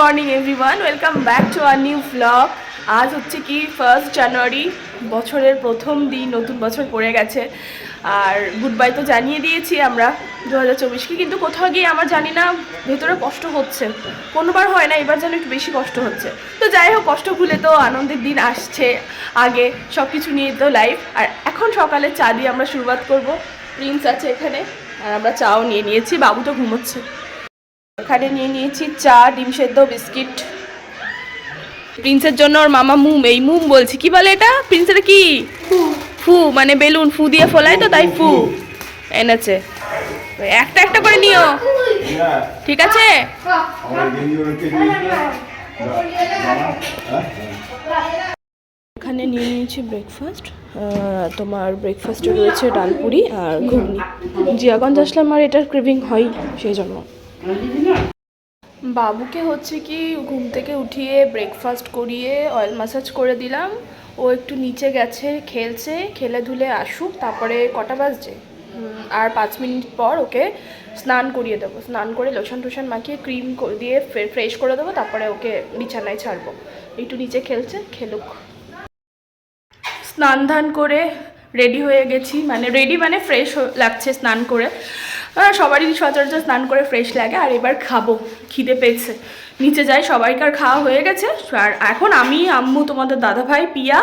Morning everyone welcome back to our new blog আজ হচ্ছে কি ফার্স্ট জানুয়ারি বছরের প্রথম দিন, নতুন বছর পড়ে গেছে। আর গুড বাই তো জানিয়ে দিয়েছি আমরা দু হাজার চব্বিশকে, কিন্তু কোথাও গিয়ে আমার জানি না, ভেতরে কষ্ট হচ্ছে। কোনোবার হয় না, এবার যেন একটু বেশি কষ্ট হচ্ছে। তো যাই হোক, কষ্ট ভুলে তো আনন্দের দিন আসছে আগে সব কিছু নিয়ে তো লাইফ আর এখন সকালে চা দিয়ে আমরা শুরুয়াত করব। প্রিন্স আছে এখানে, আর আমরা চাও নিয়ে নিয়েছি, বাবু তো ঘুমোচ্ছে। এখানে নিয়ে নিয়েছি চা ডিম সেদ্ধ বিস্কিট। প্রিন্সের জন্য ওর মামা মুম। এই মুম বলছি কি বলে এটা? প্রিন্সের কি? ফু। মানে বেলুন ফু দিয়ে ফোলায় তো তাই ফু এনেছে। একটা একটা করে নিও। ঠিক আছে? এখানে নিয়ে নিয়েছি ব্রেকফাস্ট তোমার ব্রেকফাস্টে রয়েছে ডালপুরি আর ঘুগনি। জিয়াগঞ্জ আসলাম আর এটার ক্রেভিং হয় সেই জন্য। বাবুকে হচ্ছে কি ঘুম থেকে উঠিয়ে ব্রেকফাস্ট করিয়ে অয়েল ম্যাসাজ করে দিলাম। ও একটু নিচে গেছে, খেলছে, খেলে ধুলে আসুক, তারপরে কটা বাজছে? আর পাঁচ মিনিট পর ওকে স্নান করিয়ে দেবো। স্নান করে লোশন টোশন মাখিয়ে ক্রিম দিয়ে ফ্রেশ করে দেবো, তারপরে ওকে বিছানায় ছাড়বো। একটু নিচে খেলছে, খেলুক। স্নান ধান করে রেডি হয়ে গেছি। মানে রেডি মানে ফ্রেশ লাগছে স্নান করে। সবারই সচরাচর স্নান করে ফ্রেশ লাগে, আর এবার খাব, খিদে পেয়েছে। নিচে যাই, সবাইকার খাওয়া হয়ে গেছে। আর এখন আমি, আম্মু, তোমাদের দাদা ভাই, পিয়া,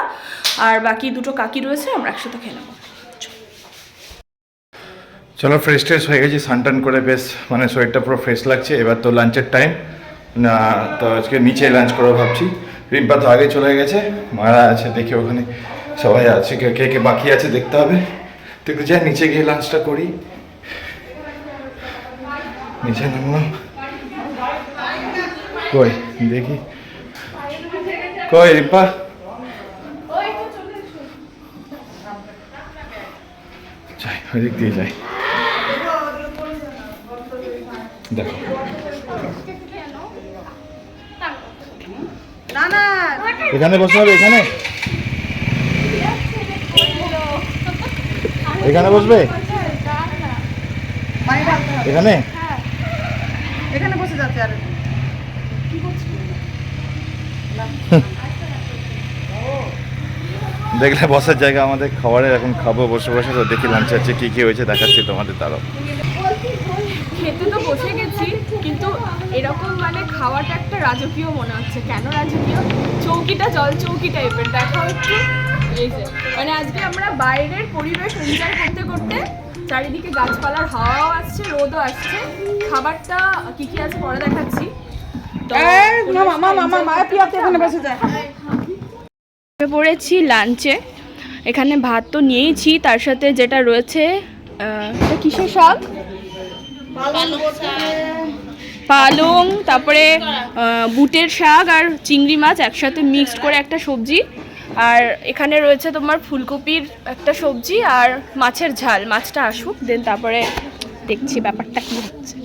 আর বাকি দুটো কাকি রয়েছে, আমরা একসাথে খেয়ে নেব। চলো ফ্রেশ ট্রেশ হয়ে গেছি সানটান করে বেশ মানে শরীরটা পুরো ফ্রেশ লাগছে। এবার তো লাঞ্চের টাইম না, তো আজকে নিচে লাঞ্চ করব ভাবছি। রিম্পা তো আগে চলে গেছে, মারা আছে, দেখি ওখানে সবাই আছে, কে কে বাকি আছে, দেখতে হবে। তো যাই, নিচে গিয়ে লাঞ্চটা করি। নিচে নামলাম কই? দেখি। কই রিম্পা যাই ওই দিক দিয়ে যাই। দেখো। এখানে বসে হবে, এখানে? এখানে বসবে? এখানে? বসে যাচ্ছে আর দেখলে বসার জায়গা আমাদের খাবারের এখন খাব বসে বসে তো দেখি লাঞ্চ আছে কি কি হয়েছে দেখাচ্ছি তোমাদের তারও। খেতে তো বসে গেছি কিন্তু এরকম মানে খাওয়াটা একটা রাজকীয় মনে হচ্ছে। কেন রাজকীয়? চৌকিটা জল চৌকি টাইপের দেখাও একটু। এই যে মানে আজকে আমরা বাইরের পরিবেশ এনজয় করতে করতে চারিদিকে গাছপালার হাওয়াও আসছে রোদও আসছে। খাবারটা কি কি আছে পরে দেখাচ্ছি। যায় উঠে পড়েছি লাঞ্চে। এখানে ভাত তো নিয়েইছি তার সাথে যেটা রয়েছে কিসের শাক? পালং তারপরে বুটের শাক আর চিংড়ি মাছ একসাথে মিক্সড করে একটা সবজি। আর এখানে রয়েছে তোমার ফুলকপির একটা সবজি আর মাছের ঝাল। মাছটা আসুক দেন তারপরে দেখছি ব্যাপারটা কি হচ্ছে।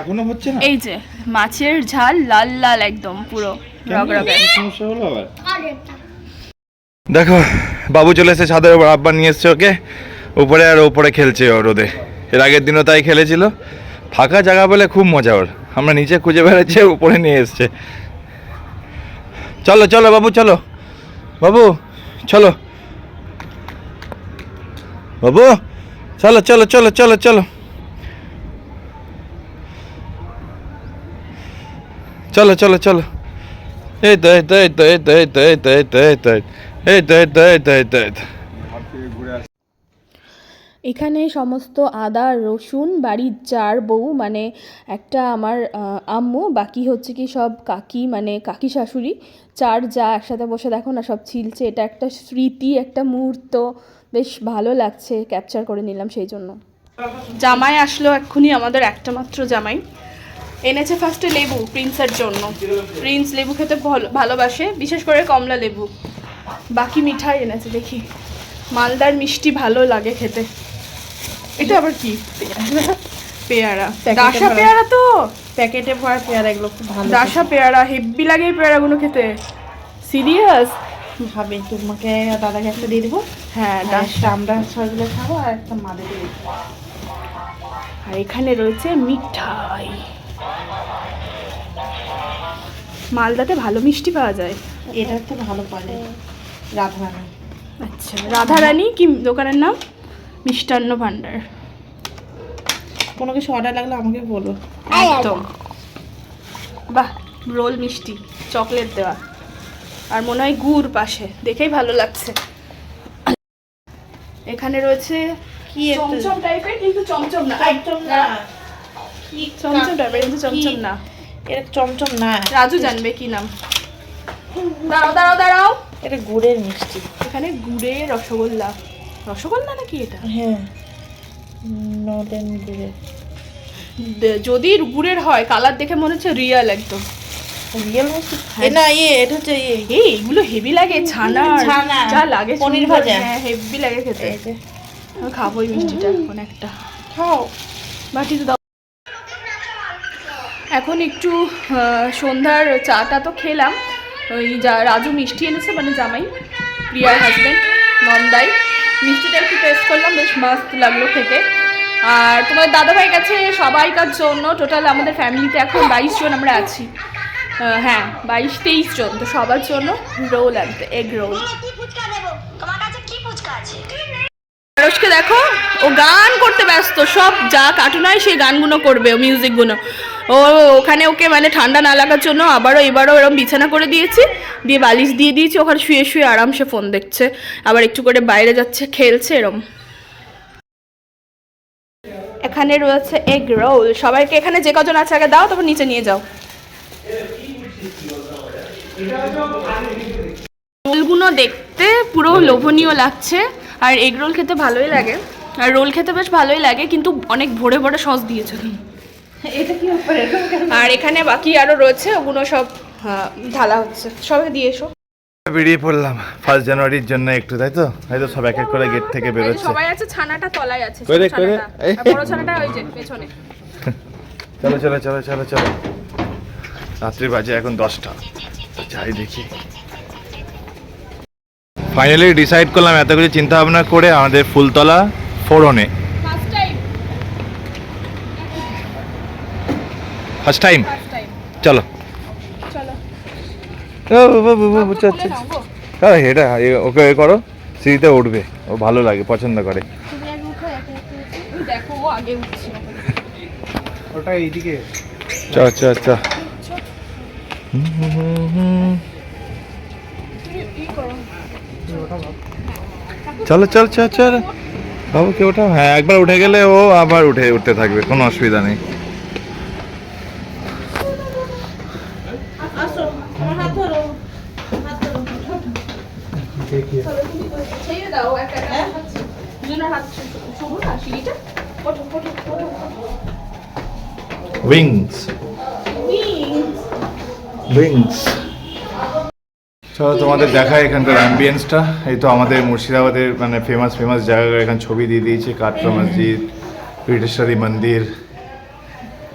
এখনও হচ্ছে না? এই যে মাছের ঝাল লাল লাল একদম পুরো রগরগে। দেখো বাবু চলে এসে ছাদের উপর আব্বা নিয়ে এসছে ওকে। উপরে আর ওপরে খেলছে ও রোদে। এর আগের দিনও তাই খেলেছিল। ফাঁকা জায়গা বলে খুব মজা ওর। আমরা নিচে খুঁজে বেড়াচ্ছি উপরে নিয়ে এসছে। চলো চলো বাবু চলো বাবু চলো বাবু চলো চলো চলো চলো চলো চলো চলো চলো এই তো এই তো এই তো এই তো এই তো এই তো এই তো এই তো এই তো এই তো এই তো এখানে সমস্ত আদা, রসুন, বাড়ির চার বউ মানে একটা আমার আম্মু, বাকি হচ্ছে কি সব কাকি মানে কাকি শাশুড়ি। চার যা একসাথে বসে দেখো না, সব ছিলছে। এটা একটা স্মৃতি, একটা মুহূর্ত। বেশ ভালো লাগছে ক্যাপচার করে নিলাম সেই জন্য। জামাই আসলো এক্ষুনি আমাদের একটা মাত্র জামাই। এনেছে ফার্স্টে লেবু প্রিন্সের জন্য। প্রিন্স লেবু খেতে ভালো- ভালোবাসে, বিশেষ করে কমলা লেবু। বাকি মিঠাই এনেছে, দেখি। মালদার মিষ্টি ভালো লাগে খেতে। এটা আবার কি? পেয়ারা। দাসা পেয়ারা তো? প্যাকেটে ভরা পেয়ারা এগুলো খুব ভালো দাসা পেয়ারা হেব্বি লাগে এই পেয়ারাগুলো খেতে। সিরিয়াস? ভাবে তোমাকে দাদাকে একটা দিয়ে দেবো। হ্যাঁ আর দাস একটা আমরা সবগুলো খাব আর একটা মাদের দিয়ে দেবো। আর এখানে রয়েছে মিঠাই। মালদাতে ভালো মিষ্টি পাওয়া যায়। এটা তো ভালো পারে রাধারানী। আচ্ছা রাধারানী কি দোকানের নাম? মিষ্টান্ন ভাণ্ডার কোনো কিছু অর্ডার লাগলে আমাকে বলো। একদম। বাহ রোল মিষ্টি চকলেট দেওয়া। আর মনে হয় গুড় পাশে দেখেই ভালো লাগছে। এখানে রয়েছে কি একটা- চমচম টাইপের কিন্তু চমচম না। একদম না। চমচম টাইপের কিন্তু চমচম না। এটা চমচম না। রাজু জানবে কি নাম। দাঁড়াও দাঁড়াও দাঁড়াও। এটা গুড়ের মিষ্টি। এখানে গুড়ের রসগোল্লা। রসগোল্লা নাকি এটা? হ্যাঁ। নলেন গুড়ের যদি গুড়ের হয় কালার দেখে মনে হচ্ছে রিয়াল একদম। রিয়েল মিষ্টি এ না ইয়ে এটা হচ্ছে ইয়ে এই এগুলো হেভি লাগে ছানা ছানা। যা লাগে পনির ভাজা। হ্যাঁ হেভি লাগে খেতে। আমি খাব এই মিষ্টিটা এখন একটা। খাও। দাও। এখন একটু সন্ধ্যার চাটা তো খেলাম। ওই যা রাজু মিষ্টি এনেছে মানে জামাই প্রিয়ার হাজব্যান্ড নন্দাই। মিষ্টিটা একটু টেস্ট করলাম, বেশ মাস্ত লাগল খেতে। আর তোমার দাদাভাই গেছে সবাইকার জন্য। টোটাল আমাদের ফ্যামিলিতে এখন বাইশ জন আমরা আছি। হ্যাঁ বাইশ, তেইশ জন, তো সবার জন্য রোল আনতে এগ রোল কি ফুচকা দেবো তোমার কাছে কি ফুচকা আছে আরসকে দেখো, ও গান করতে ব্যস্ত, সব যা কার্টুন হয় সেই গানগুলো করবে, ও মিউজিকগুলো ও ওখানে ওকে মানে ঠান্ডা না লাগার জন্য আবারও এবারও এরকম বিছানা করে দিয়েছি। দিয়ে বালিশ দিয়ে দিয়েছি, ওখানে শুয়ে শুয়ে আরামসে ফোন দেখছে। আবার একটু করে বাইরে যাচ্ছে, খেলছে এরম। এখানে রয়েছে এগ রোল। সবাইকে এখানে যে কজন আছে আগে দাও, তারপর নিচে নিয়ে যাও। রোলগুলো দেখতে পুরো লোভনীয় লাগছে, আর এগ রোল খেতে ভালোই লাগে। আর রোল খেতে বেশ ভালোই লাগে, কিন্তু অনেক ভোরে ভোরে সস দিয়েছে। আর এখানে বাকি আরও রয়েছে ওগুলো সব আহ, ঢালা হচ্ছে। সবাই দিয়ে এসো। বেরিয়ে পড়লাম ফার্স্ট জানুয়ারির জন্য একটু তাই তো? হয়তো সব এক এক করে গেট থেকে বেরোচ্ছে। সবাই আছে ছানাটা তলায় আছে কই রে, কই রে? ছানাটা। এই। আর বড় ছানাটা ওই যে পেছনে। চলো চলো চলো চলো চলো। রাত্রি বাজে এখন দশটা। যাই দেখি। ফাইনালি ডিসাইড করলাম এত কিছু চিন্তা ভাবনা করে আমাদের ফুলতলা ফোরনে ফার্স্ট টাইম ফার্স্ট টাইম চলো চলো। হ্যাঁ এটা ওকে এ করো সিঁড়িতে উঠবে ও ভালো লাগে পছন্দ করে ওটা এইদিকে চ চ চ চলো চল চল চল বাবু কে ওঠা হ্যাঁ একবার উঠে গেলে ও আবার উঠে উঠতে থাকবে কোনো অসুবিধা নেই আসো আমার হাত ধরো হাত ধরো ছেড়ে দাও একটা একটা হাত দুজনের হাত শুরু না সিঁড়িটা। ওঠো ওঠো ওঠো উইংস উইংস চলো তোমাদের দেখায় এখানকার অ্যাম্বিয়েন্সটা এই তো আমাদের মুর্শিদাবাদের মানে ফেমাস ফেমাস জায়গা এখানে ছবি দিয়ে দিয়েছে কাটরা মসজিদ পীঠেশ্বরী মন্দির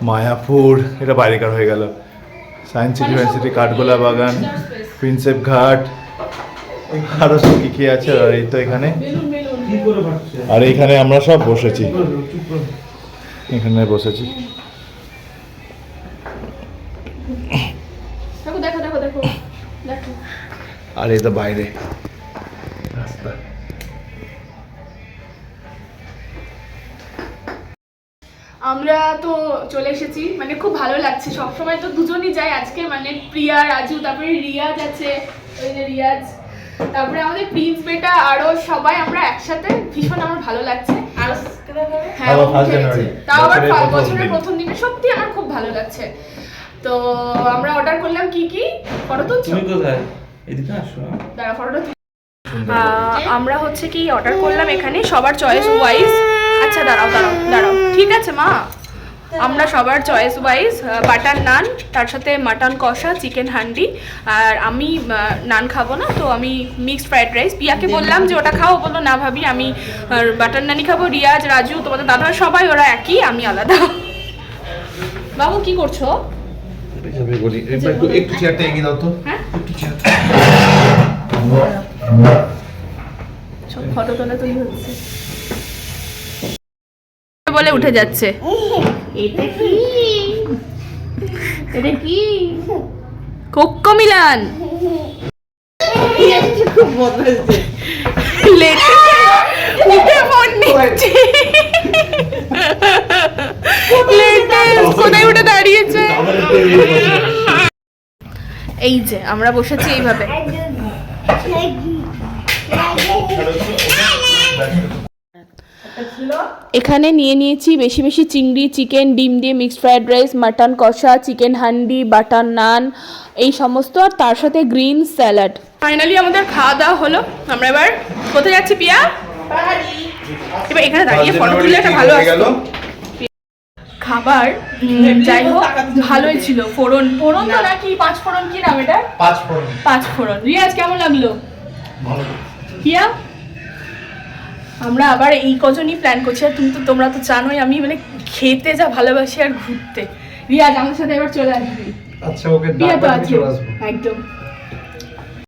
মায়াপুর। এটা বাইরেকার হয়ে গেল। সায়েন্স সিটি ইউনিভার্সিটি কাঠগোলা বাগান প্রিন্সেপ ঘাট আরও সব কী কী আছে আর এই তো এখানে। আর এইখানে আমরা সব বসেছি। এখানে বসেছি। আর এই তো বাইরে। রাস্তা। আমরা তো চলে এসেছি। মানে খুব ভালো লাগছে। সবসময় তো দুজনই যাই আজকে। মানে প্রিয়া রাজু তারপরে রিয়াজ আছে। ওই যে রিয়াজ। তারপরে আমাদের প্রিন্স বেটা আরও সবাই আমরা একসাথে ভীষণ আমার ভালো লাগছে। হ্যাঁ তাও আবার বছরের প্রথম প্রথম দিনে সত্যি আমার খুব ভালো লাগছে। তো আমরা অর্ডার করলাম কি কি? ফটো তুলছো? তুমি কোথায়? এদিকে আসো। দাঁড়া ফটোটা আমরা হচ্ছে কি অর্ডার করলাম এখানে সবার চয়েস ওয়াইজ আচ্ছা দাঁড়াও দাঁড়াও দাঁড়াও। ঠিক আছে মা? আমরা সবার চয়েস ওয়াইজ বাটার নান তার সাথে মাটন কষা চিকেন হান্ডি আর আমি নান খাব না তো আমি মিক্সড ফ্রাইড রাইস পিয়াকে বললাম যে ওটা খাও বলল না ভাবি আমি বাটার নানই খাব রিয়াজ রাজু তোমাদের দাদা সবাই ওরা একই আমি আলাদা। বাবু কি করছ? একটু একটু চেয়ারটা এগিয়ে দাও তো। হ্যাঁ? একটু চেয়ার ফটো তোলা তুলি হচ্ছে বলে উঠে যাচ্ছে। এটা কি? এটা কি? কোক্কো মিলান। উঠে ফোন নিচ্ছে। কোথায় উঠে দাঁড়িয়েছে। এই যে আমরা বসেছি এইভাবে। এখানে নিয়ে নিয়েছি বেশি বেশি চিংড়ি চিকেন ডিম দিয়ে মিক্সড ফ্রায়েড রাইস মাটন কষা চিকেন হান্ডি বাটার নান এই সমস্ত আর তার সাথে গ্রিন স্যালাড ফাইনালি আমাদের খাওয়া দাওয়া হলো। আমরা এবার কোথায় যাচ্ছি পিয়া? এবার এখানে দাঁড়িয়ে ফটো তুললে একটা ভালো খাবার যাই হোক ভালোই ছিল। ফোড়ন ফোড়ন তো নাকি পাঁচ ফোড়ন কি নাম এটা? পাঁচ ফোড়ন। পাঁচ ফোড়ন। রিয়াজ কেমন লাগল? পিয়া? আমরা আবার এই কজনই প্ল্যান করছি আর তুমি তো তোমরা তো জানোই আমি মানে খেতে যা ভালোবাসি আর ঘুরতে। রিয়াজ আমার সাথে এবার চলে আসবি। আচ্ছা ওকে পিয়া তো আছে একদম।